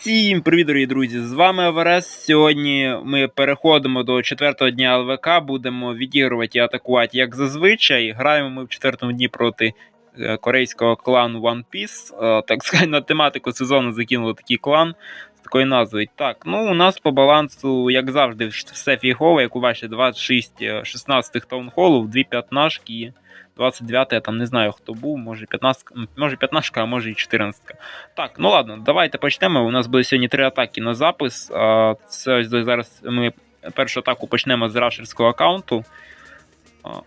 Всім привіт, дорогі друзі! З вами Аверес. Сьогодні ми переходимо до четвертого дня ЛВК, будемо відігрувати і атакувати як зазвичай. Граємо ми в четвертому дні проти е, корейського клану One Piece. Е, Так сказати, на тематику сезону закинули такий клан з такою назвою. Так, ну у нас по балансу, як завжди, все фігово, як у бачите, 26 е, 16 таунхолів, 2 п'ятнашки і 29 я там не знаю хто був, може 15, м, може 15, а може і 14. Так, ну ладно, давайте почнемо. У нас буде сьогодні три атаки на запис. Це зараз ми першу атаку почнемо з рашерського аккаунту.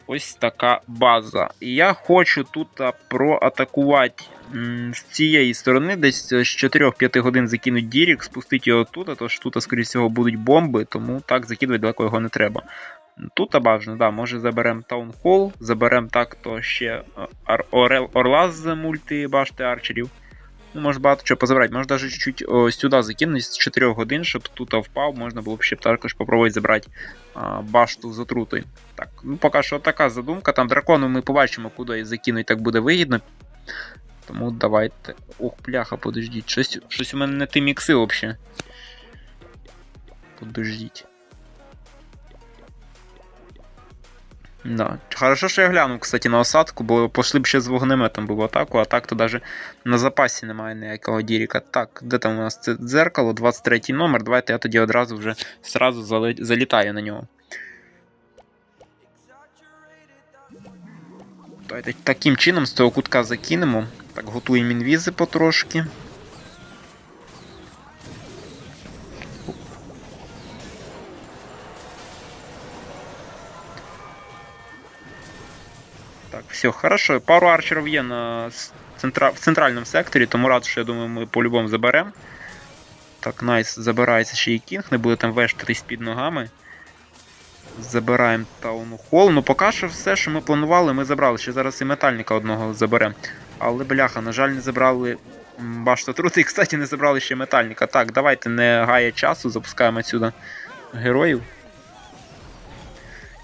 Ось така база. Я хочу тут проатакувати з цієї сторони, десь з 4-5 годин закинуть Дірік, спустити його тут, а то ж тут, скоріш всього, будуть бомби, тому так закидувати далеко його не треба. Тут бажано, да, може заберемо Таунхол, заберемо так, то ще а, Орел, Орла з мульти башти арчерів. Ну, може багато чого позабрати. Може навіть чуть о, сюди закинути з 4 годин, щоб тут впав, можна було б ще також спробувати забрати а, башту з отрутою. Так, ну поки що така задумка. Там дракону ми побачимо, куди закинуть, так буде вигідно. Тому давайте. Ох, пляха, подождіть. Щось, щось у мене не ті мікси взагалі. Подождіть. Да. Хорошо, що я глянув, кстати, на осадку, бо пошли б ще з вогнеметом був атаку, а так то навіть на запасі немає ніякого діріка. Так, де там у нас це дзеркало, 23 номер. Давайте я тоді одразу вже сразу залітаю на нього. Давайте таким чином з цього кутка закинемо. Так, готуємо інвізи потрошки. Все, хорошо. Пару арчерів є на центра... в центральному секторі, тому рад, що я думаю, ми по-любому заберемо. Так, найс, забирається ще і кінг, не буде там вештатись під ногами. Забираємо Тауну Холл. Ну, поки що все, що ми планували, ми забрали. Ще зараз і метальника одного заберемо. Але бляха, на жаль, не забрали башта трути. І, кстати, не забрали ще метальника. Так, давайте не гає часу, запускаємо сюди героїв.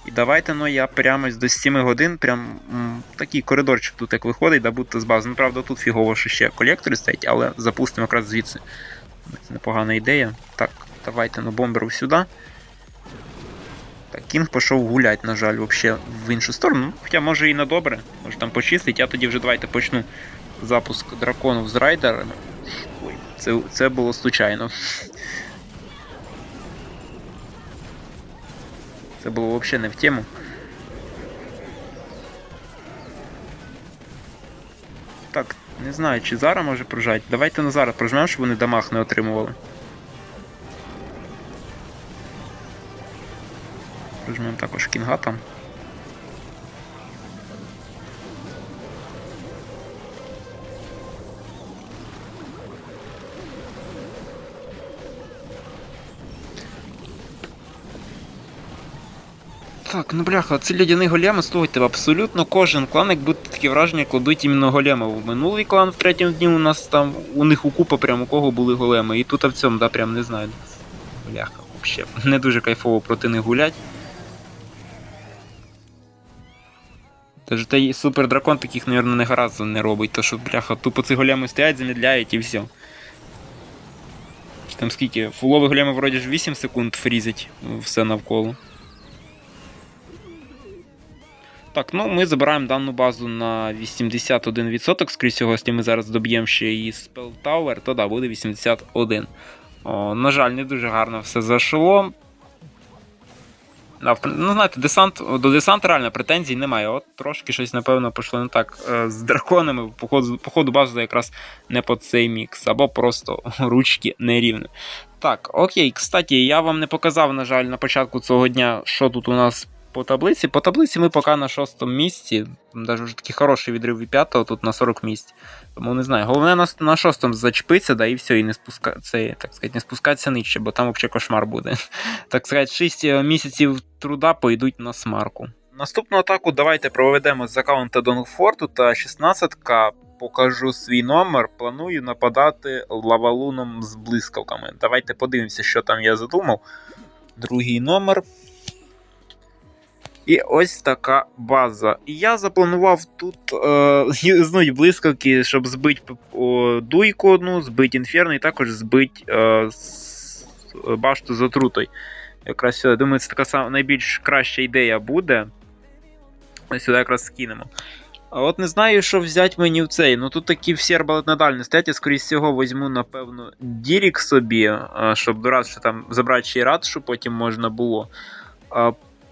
І давайте ну я прямо до 7 годин, прям м, такий коридорчик тут як виходить, да будто з бази. Ну, правда, тут фігово, що ще колектори стоять, але запустимо якраз звідси. Це непогана ідея. Так, давайте ну бомберу сюди. Так, Кінг пішов гулять, на жаль, вообще в іншу сторону. Ну, Хоча може і на добре, може там почистить. Я тоді вже давайте почну запуск драконів з райдерами. Ой, це, це було случайно. Це було взагалі не в тему. Так, не знаю, чи Зара може прожати. Давайте на зараз прожмемо, щоб вони дамаг не отримували. Прожмемо також кінга там. Так, ну бляха, ці лядяні големи слухайте, абсолютно кожен клан, як будто таке враження, кладуть іменно големи. Минулий клан в третьому дні у нас там, у них у купа прямо у кого були големи. І тут а в цьому, да, прям не знаю. Бляха, вообще. Не дуже кайфово проти них гулять. Тож той супер дракон таких, мабуть, не гаразд не робить, то що, бляха, тупо ці големи стоять, замедляють і все. Там скільки? Фулові големи вроді ж 8 секунд фрізять все навколо. Так, ну ми забираємо дану базу на 81%. Скоріше всього, якщо ми зараз доб'ємо ще і Spell Tower, то да, буде 81. О, на жаль, не дуже гарно все зайшло. Ну, знаєте, десант, до десанту реально претензій немає. От трошки щось, напевно, пішло не так е, з драконами. Походу, походу база якраз не по цей мікс, або просто ручки нерівні. Так, окей, кстати, я вам не показав, на жаль, на початку цього дня, що тут у нас по таблиці. По таблиці ми поки на шостому місці. Там Навіть вже такий хороший відрив від п'ятого, тут на 40 місць. Тому не знаю. Головне на, на шостому зачепитися, да, і все, і не спуска... це, так сказати, не спускатися нижче, бо там взагалі кошмар буде. Так сказати, 6 місяців труда пойдуть на смарку. Наступну атаку давайте проведемо з аккаунта Донгфорту та 16к. Покажу свій номер. Планую нападати лавалуном з блискавками. Давайте подивимося, що там я задумав. Другий номер. І ось така база. І я запланував тут е, юзнуть блискавки, щоб збити о, дуйку одну, збити інферно і також збити е, с- башту з отрутою. Якраз сюди. Думаю, це така сама найбільш краща ідея буде. Ось сюди якраз скинемо. А от не знаю, що взяти мені в цей. Ну тут такі всі арбалетні дальні стоять, я скоріш всього візьму, напевно, Дірік собі, щоб раз, що там забрати ще й рад, щоб потім можна було.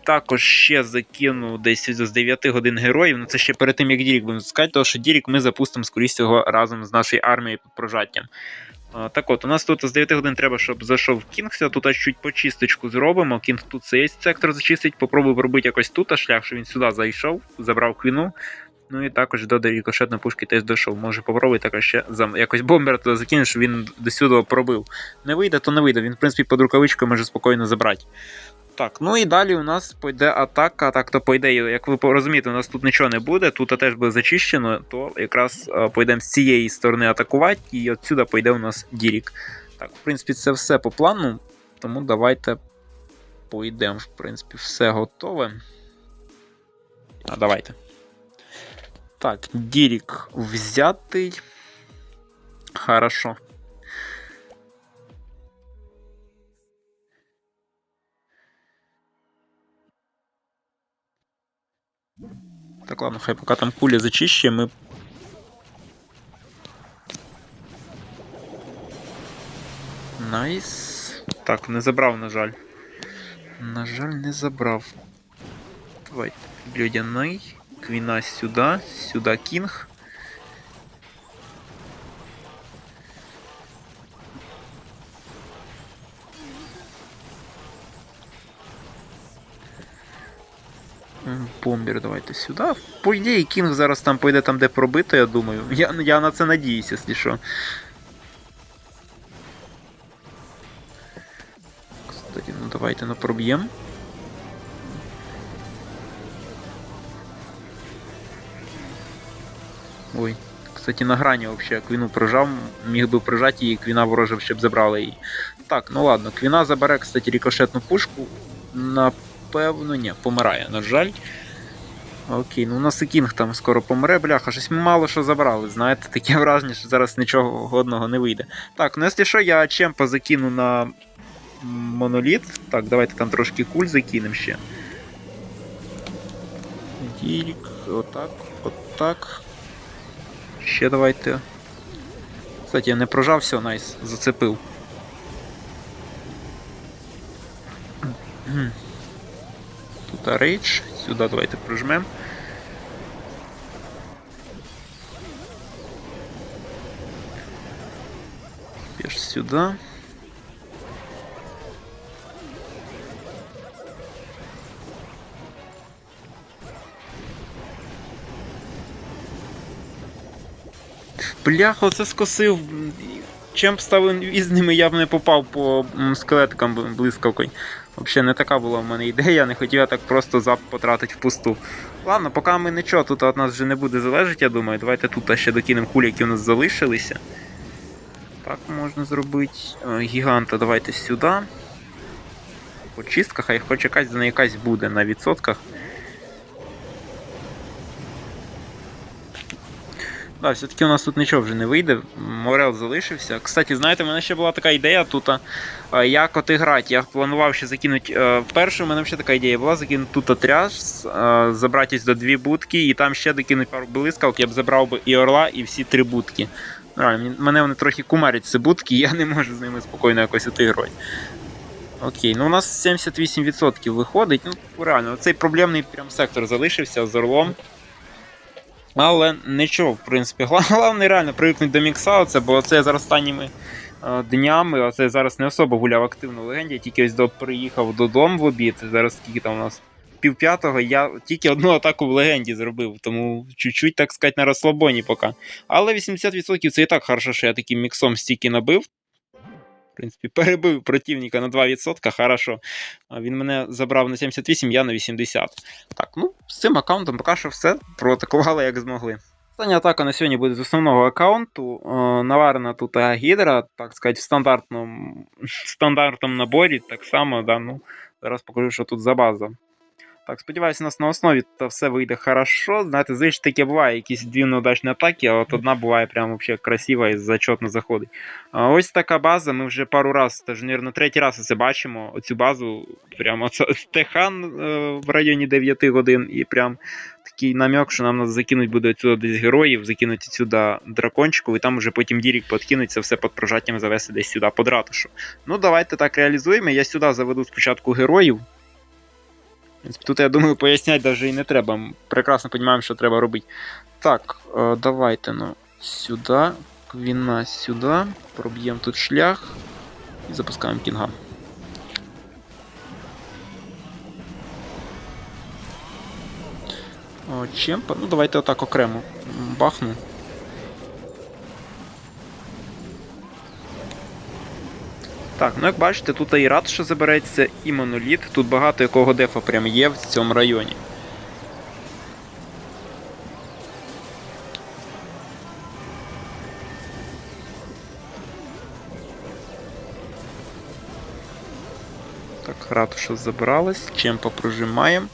Також ще закину десь з 9 годин героїв. Ну це ще перед тим, як Дірік будемо запускати, тому що Дірік ми запустимо, скоріш всього, разом з нашою армією під прожаттям. Так от, у нас тут з 9 годин треба, щоб зайшов Кінгся. Тут аж чуть почисточку зробимо. Кінг тут цей сектор зачистить. Попробую робити якось тут а шлях, щоб він сюди зайшов, забрав квіну. Ну і також до рікошетної пушки теж дійшов. Може попробуй також ще зам... якось бомбер туди закинути, щоб він до сюди пробив. Не вийде, то не вийде. Він, в принципі, під рукавичкою може спокійно забрати. Так, ну і далі у нас пойде атака. Так, то по ідеї, як ви розумієте, у нас тут нічого не буде, тут теж буде зачищено, то якраз е, пойдемо з цієї сторони атакувати, і отсюди пойде у нас Дірік. Так, в принципі, це все по плану, тому давайте пойдемо. В принципі, все готове. А, давайте. Так, Дірік взятий. Хорошо. Так, ладно, хай поки там куля зачищує, ми. Найс. Так, не забрав, на жаль. На жаль, не забрав. Давайте. Людяний. Квіна сюди. Сюди кінг. М, Бомбер, давайте сюди. По ідеї, Кінг зараз там пойде там, де пробито, я думаю. Я, я на це надіюсь, якщо що. Кстати, ну давайте ну проб'ємо. Ой. Кстати, на грані вообще Квіну прожав, міг би прожати її, Квіна ворожив, щоб забрали її. Так, ну ладно, Квіна забере, кстати, рикошетну пушку. Напевно, ні, помирає, на жаль. Окей, ну у нас і Кінг там скоро помре, бляха, щось ми мало що забрали. Знаєте, таке враження, що зараз нічого годного не вийде. Так, ну якщо що, я чемпа закину на моноліт. Так, давайте там трошки куль закинемо ще. Дірік, отак, отак. Ще давайте. Кстати, я не прожав, все, найс, зацепив. Тут рейдж, сюди давайте прижмемо. Теперь сюда. Бляха, оце скосив. Чим ставив візними, я б не попав по скелетикам б- блискавкою. Взагалі не така була в мене ідея, не хотів я так просто зап потратити впусту. Ладно, поки ми нічого, тут від нас вже не буде залежати, я думаю. Давайте тут ще докинемо кулі, які у нас залишилися. Так можна зробити. Гіганта давайте сюди. Почистка, хай хоч якась за якась буде на відсотках. Да, все-таки у нас тут нічого вже не вийде. Морел залишився. Кстати, знаєте, в мене ще була така ідея тут, як от грати. Я планував ще закинути. е, Першу у мене ще така ідея була закинути тут отряс, е, забратись до дві будки і там ще докинути пару блискавок, я б забрав би і орла, і всі три будки. Ну, мене вони трохи кумарять ці будки, я не можу з ними спокійно якось отигрувати. Окей, ну у нас 78% виходить. Ну, реально, цей проблемний прям сектор залишився з орлом. Але нічого, в принципі. Головне реально привикнути до мікса, оце, бо це зараз останніми е, днями, оце зараз не особо гуляв активно легенді, я тільки ось до, приїхав додому в обід. Зараз скільки там у нас? Пів п'ятого, я тільки одну атаку в легенді зробив, тому чуть-чуть, так сказати, на розслабоні поки. Але 80% це і так хорошо, що я таким міксом стільки набив. Принципі, перебив противника на 2%, хорошо. Він мене забрав на 78, я на 80. Так, ну з цим аккаунтом поки що все. Проатакували як змогли. Остання атака на сьогодні буде з основного аккаунту. Е, Наварена тут гідра, так сказати, в стандартному, стандартному наборі. Так само, да, ну, зараз покажу, що тут за база. Так, сподіваюся, у нас на основі то все вийде хорошо. Знаєте, звичайно таке буває, якісь дві неудачні атаки, а от одна буває прям вообще красива і зачетно заходить. А ось така база, ми вже пару разів, теж, мабуть, третій раз це бачимо. Оцю базу, прямо Техан е, в районі 9 годин, і прям такий намек, що нам закинуть буде сюди десь героїв, закинуть сюди дракончику, і там вже потім Дірік подкинеться все під прожаттям завести десь сюди під ратушу. Ну, давайте так реалізуємо. Я сюди заведу спочатку героїв. Тут, я думаю, поясняти навіть і не треба. Ми прекрасно розуміємо, що треба робити. Так, е, давайте ну, сюди. Квіна сюди. Проб'ємо тут шлях. І запускаємо кінга. Чемпа. Ну, давайте отак окремо бахну. Так, ну як бачите, тут і ратуша забереться, і моноліт. Тут багато якого дефа прям є в цьому районі. Так, ратуша забралась, чемпа прожимаємо.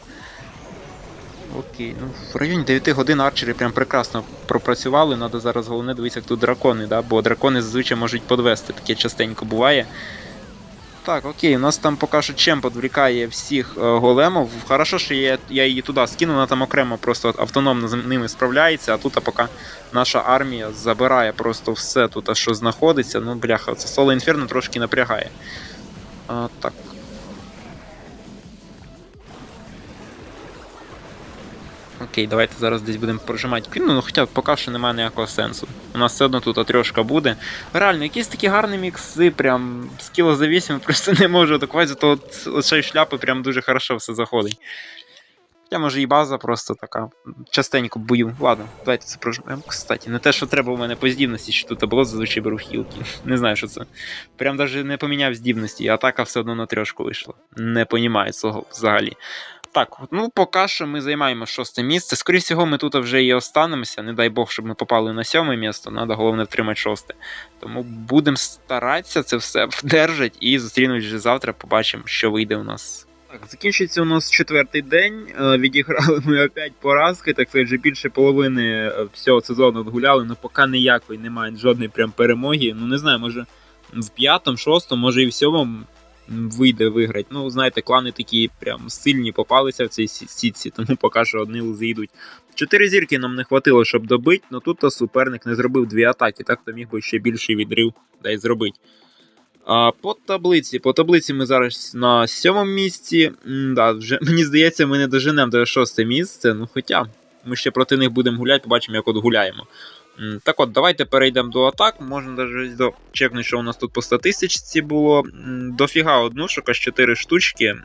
Окей, ну в районі 9 годин арчери прям прекрасно пропрацювали. Надо зараз головне дивитися, як тут дракони, да? бо дракони зазвичай можуть подвести, таке частенько буває. Так, окей, у нас там поки що чемп відвлікає всіх е, големів. Хорошо, що я я її туди скину, вона там окремо просто автономно з ними справляється, а тут поки наша армія забирає просто все тут, що знаходиться. Ну, бляха, це соло інферно трошки напрягає. А, Так, Окей, давайте зараз десь будемо прожимати квіну, ну хоча поки що немає ніякого сенсу. У нас все одно тут отрьошка буде. Реально, якісь такі гарні мікси, прям скілозавісімі, просто не можу атакувати, зато от цієї шляпи прям дуже хорошо все заходить. Хоча може і база просто така. Частенько бою. Ладно, давайте це прожмемо. Кстати, не те, що треба у мене по здібності, що тут було, зазвичай беру хілки. Не знаю, що це. Прям навіть не поміняв здібності, атака все одно на трьошку вийшла. Не понімаю цього взагалі. Так, ну поки що ми займаємо шосте місце. Скоріше всього, ми тут вже і останемося. Не дай Бог, щоб ми попали на сьоме місце. Треба головне втримати шосте. Тому будемо старатися це все вдержати і зустрінуть вже завтра. Побачимо, що вийде у нас. Так, закінчується у нас четвертий день. Е, відіграли ми опять поразки, так сказати, вже більше половини е, всього сезону відгуляли, ну, поки ніякої немає жодної прям перемоги. Ну не знаю, може в п'ятому, шостому, може і в сьомому вийде виграти. Ну, знаєте, клани такі прям сильні попалися в цій сітці, тому поки що одні лзи йдуть. Чотири зірки нам не хватило, щоб добити, але тут суперник не зробив дві атаки, так то міг би ще більший відрив дай зробити. А По таблиці По таблиці ми зараз на сьомому місці. Да, вже, Мені здається, ми не доженемо до шосте місце. Ну хоча ми ще проти них будемо гуляти, побачимо, як от гуляємо. Так от, давайте перейдемо до атак. Можна навіть до чекнути, що у нас тут по статистичці було. Дофіга однушок, аж 4 штучки.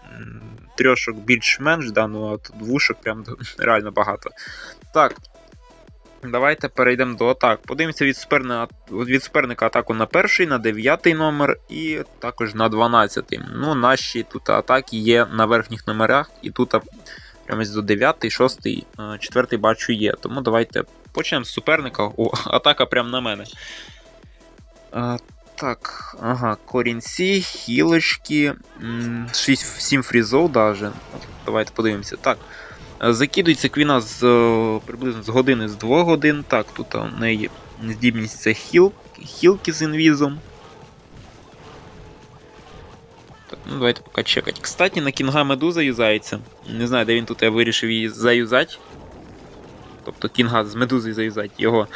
Трьошок більш-менш, да, ну а двушок прям реально багато. Так. Давайте перейдемо до атак. Подивимося від суперника, від суперника атаку на перший, на дев'ятий номер і також на 12. Ну, Наші тут атаки є на верхніх номерах, і тут прямо до 9, 6, 4 бачу є. Тому давайте Почнемо з суперника. О, атака прямо на мене. А, Так, ага, корінці, хілочки, 6-7 фрізов даже. Давайте подивимося. Так. Закидується квіна з приблизно з години з 2 годин. Так, тут у неї здібність це хіл, хілки з інвізом. Так, ну Давайте поки чекати. Кстати, на кінга медуза юзається. Не знаю, де він тут я вирішив її заюзати. Тобто кінга з медузи заюзати його.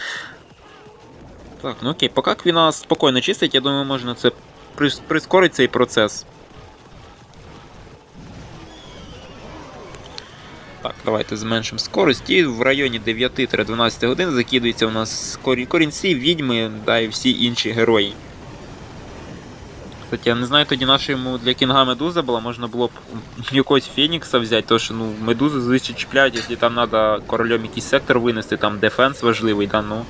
Так, ну окей, поки Квіна спокійно чистить, я думаю, можна це прискорити цей процес. Так, давайте зменшимо скорость. І в районі 9-12 годин закидується у нас корінці, відьми да, і всі інші герої. Кстати, я не знаю, тоді наша йому для кінга медуза була, можна було б якогось Фенікса взяти, тому що ну, медузи звичайно чіпляють, якщо там треба королем якийсь сектор винести, там дефенс важливий, да, ну.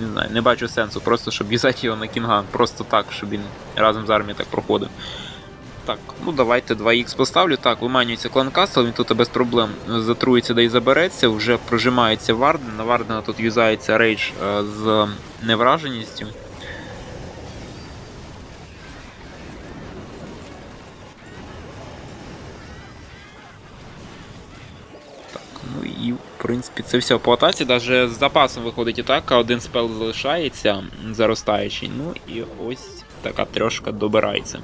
Не знаю, не бачу сенсу, просто щоб в'язати його на кінга, просто так, щоб він разом з армією так проходив. Так, ну давайте 2х поставлю. Так, виманюється клан Кастл, він тут без проблем затрується да і забереться, вже прожимається Варден. На Вардена тут юзається рейдж е, з невраженістю. Принципі, це все. По атаці навіть з запасом виходить атака, один спел залишається заростаючий. Ну і ось така трошка добирається.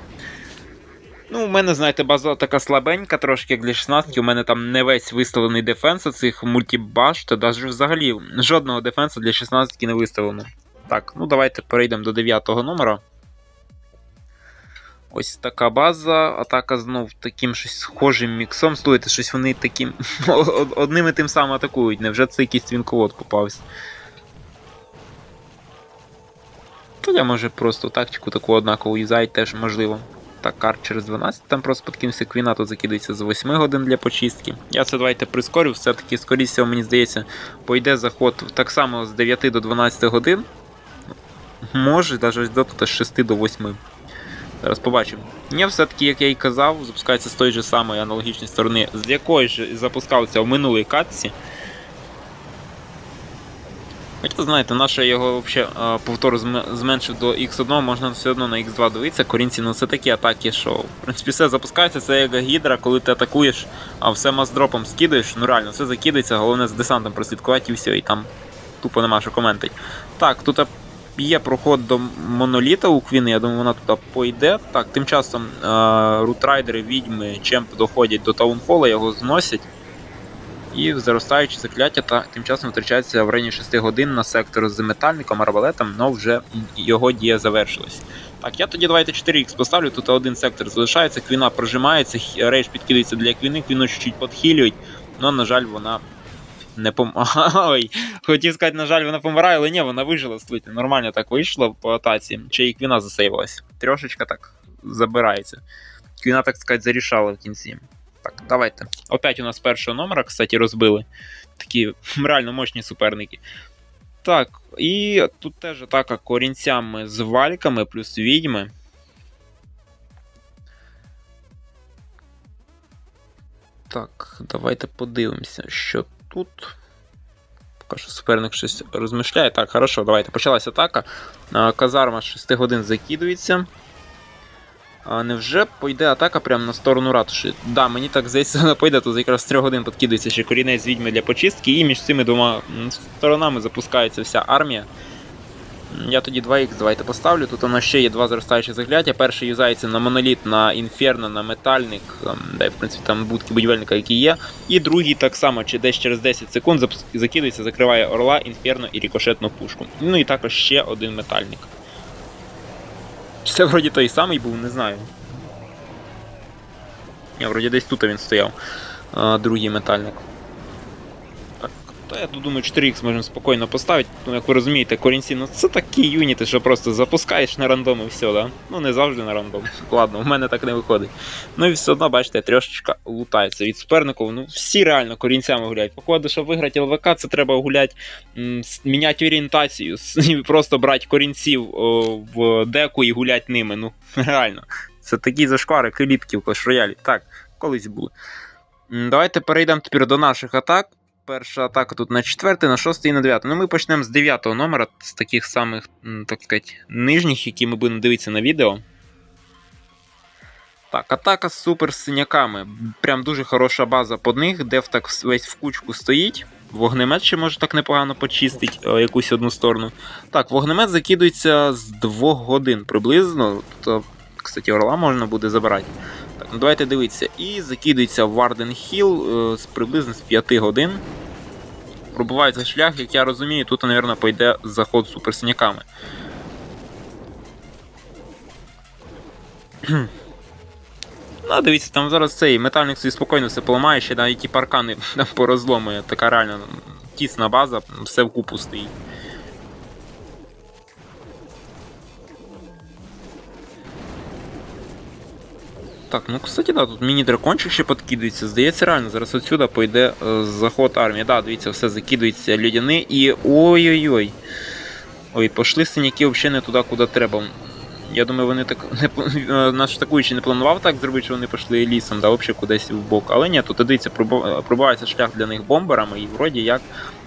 Ну, у мене, знаєте, база така слабенька, трошки як для 16. У мене там не весь виставлений дефенс цих мультібаш, та навіть взагалі жодного дефенсу для 16 не виставлено. Так, ну давайте перейдемо до 9 номера. Ось така база. Атака знов таким щось схожим міксом. Слухайте, щось вони таким одним і тим самим атакують. Невже це якийсь твінковод попався? То я може просто тактику таку однакову юзають теж можливо. Так, карт через 12, там просто подкинувся квіна, тут закидається з 8 годин для почистки. Я це давайте прискорю, все-таки, скоріше мені здається, пойде заход так само з 9 до 12 годин. Може, навіть до 6 до 8. Зараз побачимо. Ні, все-таки, як я і казав, запускається з тої ж самої аналогічної сторони, з якої ж запускався в минулій катці. Хоча, знаєте, наше його взагалі повтор зменшив до X1, можна все одно на X2 дивитися. Корінці, ну це такі атаки, що в принципі все запускається, це як гідра, коли ти атакуєш, а все маздропом скидаєш, ну реально, все закидається, головне з десантом прослідкувати і все, і там тупо нема що коментить. Так, тут є проход до моноліта у Квіни, я думаю, вона туди пойде. Так, тим часом е- рутрайдери, відьми, чемп доходять до таунфола, його зносять. І заростаючі закляття та тим часом втрачається в районі 6 годин на сектор з метальником, арбалетом, але вже його дія завершилась. Так, я тоді давайте 4х поставлю, тут один сектор залишається, квіна прожимається, рейдж підкидається для квіни, квіну чуть-чуть підхилюють, але, на жаль, вона не пом... Ой, хотів сказати, на жаль, вона помирає, але ні, вона вижила, слухайте, нормально так вийшло по атаці, чи і квіна засейвилась. Трошечка так забирається. Квіна, так сказати, зарішала в кінці. Так, давайте. Опять у нас першого номера, кстати, розбили. Такі реально мощні суперники. Так, і тут теж атака корінцями з вальками плюс відьми. Так, давайте подивимося, що тут. Поки що суперник щось розмишляє. Так, хорошо, давайте. Почалась атака. Казарма з 6 годин закидується. А невже пойде атака прямо на сторону ратуші? Да, мені так здається, вона пойде, тут якраз з 3 годин підкидується ще корінець відьми для почистки, і між цими двома сторонами запускається вся армія. Я тоді 2х давайте поставлю. Тут нас ще є два зростаючі загляття. Перший юзається на моноліт, на інферно, на метальник, ем, де в принципі там будки будівельника, які є. І другий так само, чи десь через 10 секунд закидується, закриває орла, інферно і рікошетну пушку. Ну і також ще один метальник. Чи це вроді той самий був, не знаю. Ні, вроді десь тут він стояв. Другий метальник. То я думаю, 4х можемо спокійно поставити. Ну, як ви розумієте, корінці, ну це такі юніти, що просто запускаєш на рандом і все, да? Ну не завжди на рандом. Ладно, в мене так не виходить. Ну і все одно, бачите, трьошечка лутається від суперників. Ну, всі реально корінцями гуляють. Походу, щоб виграти ЛВК, це треба гуляти, міняти орієнтацію, просто брати корінців о, в деку і гуляти ними. Ну, реально. Це такі зашквари кліпки в Clash. Так, колись були. Давайте перейдемо тепер до наших атак. Перша атака тут на 4, на 6 і на 9. Ну, ми почнемо з 9 номера, з таких самих, так сказати, нижніх, які ми будемо дивитися на відео. Так, атака з супер синяками. Прям дуже хороша база по них, дев так весь в кучку стоїть. Вогнемет ще може так непогано почистить е, якусь одну сторону. Так, вогнемет закидується з 2 годин приблизно. Тобто, кстати, орла можна буде забирати. Давайте дивитися. І закидується Варден Хіл з приблизно з 5 годин. Пробувається шлях, як я розумію, тут, мабуть, пойде заход з суперсиняками. Ну, дивіться, там зараз цей метальник собі спокійно все поламає, ще навіть ті паркани порозломує. Така реально тісна база, все вкупу стоїть. Так, ну кстати, да, тут міні-дракончик ще підкидується. Здається, реально, зараз отсюда пойде е, заход армії. Да, дивіться, все закидується людяни і. Ой-ой-ой. Ой, пошли синяки взагалі не туди, куди треба. Я думаю, вони так не е, наш атакуючий не планував так зробити, що вони пішли лісом, да, взагалі кудись в бок. Але ні, тут дивіться, пробу- пробувається шлях для них бомберами, і вроді як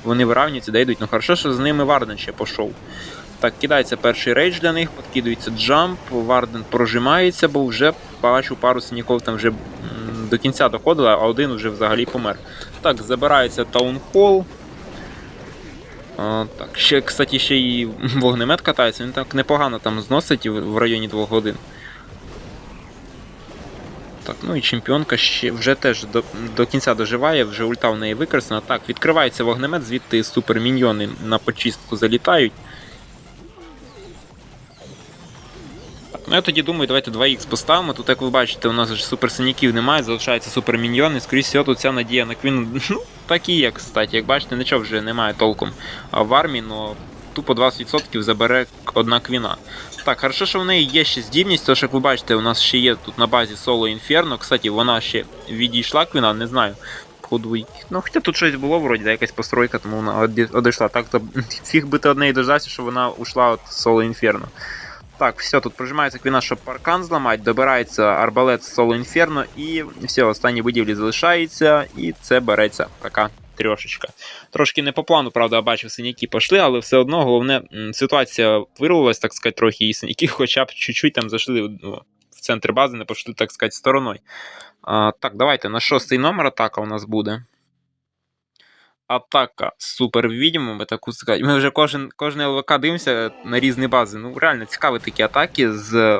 вони вирівнюються, да йдуть. Ну хорошо, що з ними Варден ще пішов. Так, кидається перший рейдж для них, підкидується джамп, Варден прожимається, бо вже бачу пару синяків там вже до кінця доходили, а один вже взагалі помер. Так, забирається таунхол. Так, ще, кстати, ще і вогнемет катається, він так непогано там зносить в районі 2 годин. Так, ну і чемпіонка ще вже теж до, до кінця доживає, вже ульта в неї використана. Так, відкривається вогнемет, звідти суперміньйони на почистку залітають. Ну я тоді думаю, давайте 2х поставимо. Тут, як ви бачите, у нас ж суперсиняків немає, залишаються суперміньйони. Скоріше всього, тут ця надія на Квін. Ну, такі як, кстати, як бачите, нічого вже немає толком в армії, але тупо 20% забере одна квіна. Так, хорошо, що в неї є ще здібність, тож як ви бачите, у нас ще є тут на базі соло інферно. Кстати, вона ще відійшла квіна, не знаю. Ну хоча тут щось було вроді, да, якась постройка, тому вона одійшла. Так, то фіг би ти однеї дождався, що вона ушла від соло інферно. Так, все, тут прожимається квіна, щоб паркан зламати, добирається арбалет з соло інферно, і все, останні будівлі залишаються, і це береться така трьошечка. Трошки не по плану, правда, бачив, синяки пішли, але все одно головне, ситуація вирвалась, так сказати, трохи, і синяки хоча б чуть-чуть там зайшли ну, в центр бази, не пішли, так сказати, стороною. А, так, давайте на шостий номер атака у нас буде. Атака супер відьмами, таку сказати. Ми вже кожен, кожен ЛВК дивимося на різні бази. Ну, реально цікаві такі атаки. З,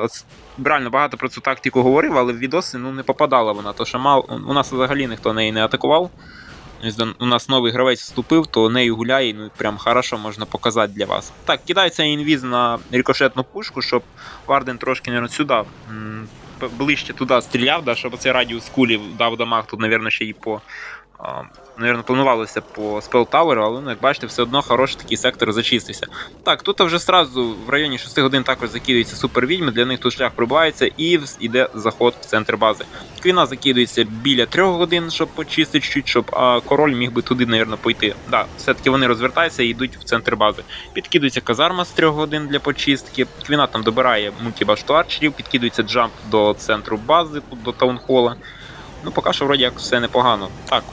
реально багато про цю тактику говорив, але в відоси ну, не попадала вона. То що мал, у нас взагалі ніхто неї не атакував. У нас новий гравець вступив, то нею гуляє, ну прям хорошо можна показати для вас. Так, кидається інвіз на рикошетну пушку, щоб Варден трошки, мабуть, сюди ближче туди стріляв, да, щоб цей радіус кулі дав дамаг, тут, мабуть, ще і по. А, Наверно, планувалося по Tower, але ну, як бачите, все одно хороший такий сектор зачистився. Так, тут вже сразу в районі 6 годин також закидуються супервідьми, для них тут шлях прибувається і йде заход в центр бази. Квіна закидується біля 3 годин, щоб почистити чуть, щоб а король міг би туди, напевно, пойти. Да, все-таки вони розвертаються і йдуть в центр бази. Підкидується казарма з 3 годин для почистки. Квіна там добирає мультібашту арчерів, підкидується джамп до центру бази, до таунхола. Ну, поки що вроді як все непогано. Так,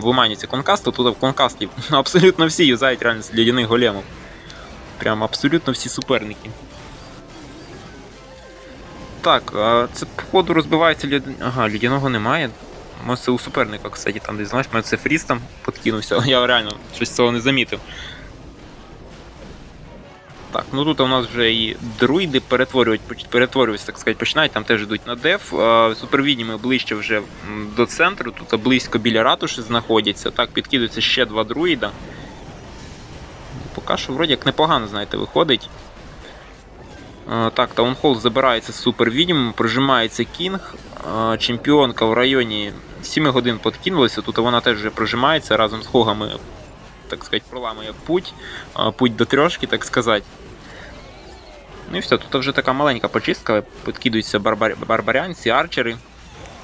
в Уманіці конкаст, то тут в конкасті абсолютно всі юзають реально з лядяних големів. Прям абсолютно всі суперники. Так, це походу розбивається люд... Ага, людяного немає. Може це у суперника, кстати, там десь знаєш, може це фріз там подкинувся, але я реально щось цього не замітив. Так, ну тут у нас вже і друїди перетворювати, поч- перетворюватися, так сказати, починають, там теж йдуть на деф. А, Супервідніми ближче вже до центру, тут близько біля ратуші знаходяться. Так, підкидується ще два друїда. Поки що вроді як непогано, знаєте, виходить. Так, таунхол забирається супер відьмом, прожимається кінг. Чемпіонка в районі 7 годин подкинулася, тут вона теж вже прожимається разом з хогами, так сказати, проламує путь, путь до трьошки, так сказати. Ну і все, тут вже така маленька почистка, підкидуються барбар... барбарянці, арчери.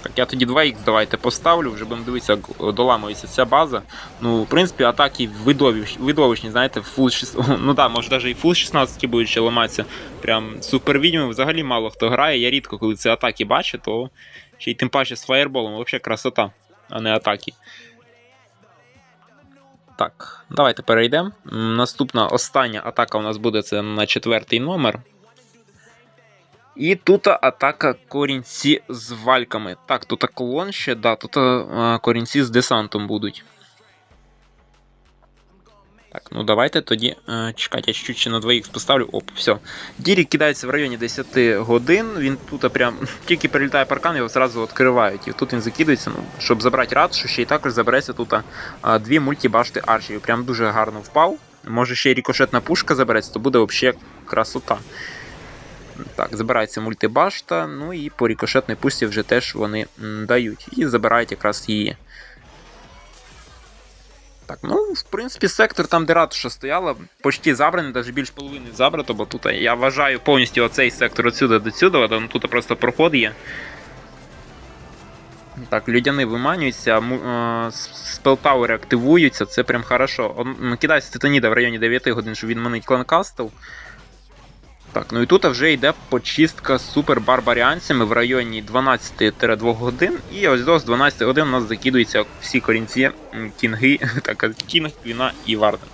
Так, я тоді 2х давайте поставлю, вже будемо дивитися, як доламується ця база. Ну, в принципі, атаки видовищ, видовищні, знаєте, фул 16, ну да, може навіть і фул 16 будуть ще ламатися. Прям супер відьми взагалі мало хто грає. Я рідко, коли ці атаки бачу, то ще й тим паче з фаєрболом, взагалі красота, а не атаки. Так, давайте перейдемо. Наступна остання атака у нас буде це на четвертий номер. І тут атака корінці з вальками. Так, тут клон ще, да, тут корінці з десантом будуть. Так, ну давайте тоді. е, чекайте, я чуть ще на двоїх поставлю. Оп, все. Дірік кидається в районі 10 годин. Він тут прям тільки перелітає паркан, його зразу відкривають. І тут він закидується, ну, щоб забрати ратушу, ще й також забереться тут а, дві мультібашти арчерів. Прям дуже гарно впав. Може ще й рікошетна пушка забереться, то буде взагалі красота. Так, забирається мультибашта, ну і по рікошетній пусті вже теж вони дають. І забирають якраз її. Так, ну, в принципі, сектор там, де ратуша стояла, почти забраний, навіть більш половини забрато, бо тут я вважаю повністю оцей сектор отсюди до сюди, ну тут просто проход є. Так, людяни виманюються, е, спелтауери активуються, це прям хорошо. Он- Кидається титаніда в районі 9 годин, щоб відмінити кланкастл. Так, ну і тут вже йде почистка з супер барбаріанцями в районі 12-2 годин. І ось до з 12 годин у нас закидуються всі корінці, кінги, так, кінг, квіна і варден.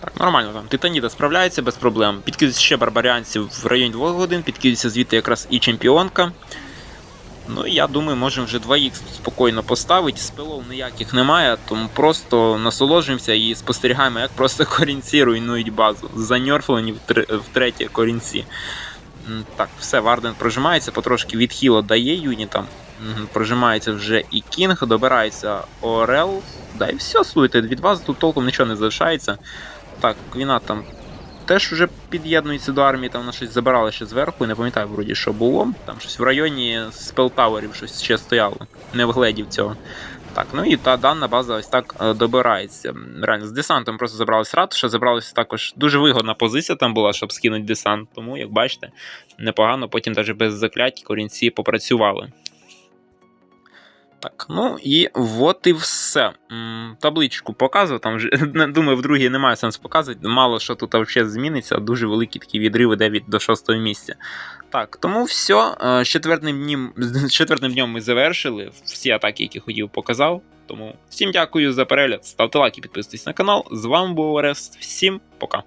Так, нормально там. Титаніда справляється без проблем. Підкидується ще барбаріанців в районі 2 годин, підкидується звідти якраз і чемпіонка. Ну я думаю, можемо вже 2х спокійно поставити. Спилов ніяких немає, тому просто насолоджуємося і спостерігаємо, як просто корінці руйнують базу. Заньорфлені втр- втретє корінці. Так, все, Варден прожимається, потрошки відхило дає юнітам. Прожимається вже і Кінг, добирається Орел. Да, і все, слухайте, від вас тут толком нічого не залишається. Так, Квіна там теж вже під'єднується до армії, там вона щось забирала ще зверху, не пам'ятаю вроді, що було. Там щось в районі спелтаверів щось ще стояло. Не вгледів цього. Так, ну і та дана база ось так е, добирається. Реально, з десантом просто забралась ратуша, забралася також дуже вигодна позиція там була, щоб скинути десант. Тому, як бачите, непогано, потім навіть без заклять корінці попрацювали. Так, ну і от і все. Табличку показував, там вже думаю, в другій немає сенсу показувати. Мало що тут взагалі зміниться, дуже великі такі відриви 9 до 6 місця. Так, тому все. Четвертим днем, четвертим днем ми завершили всі атаки, які хотів, показав. Тому всім дякую за перегляд. Ставте лайки, підписуйтесь на канал. З вами був Орест. Всім пока.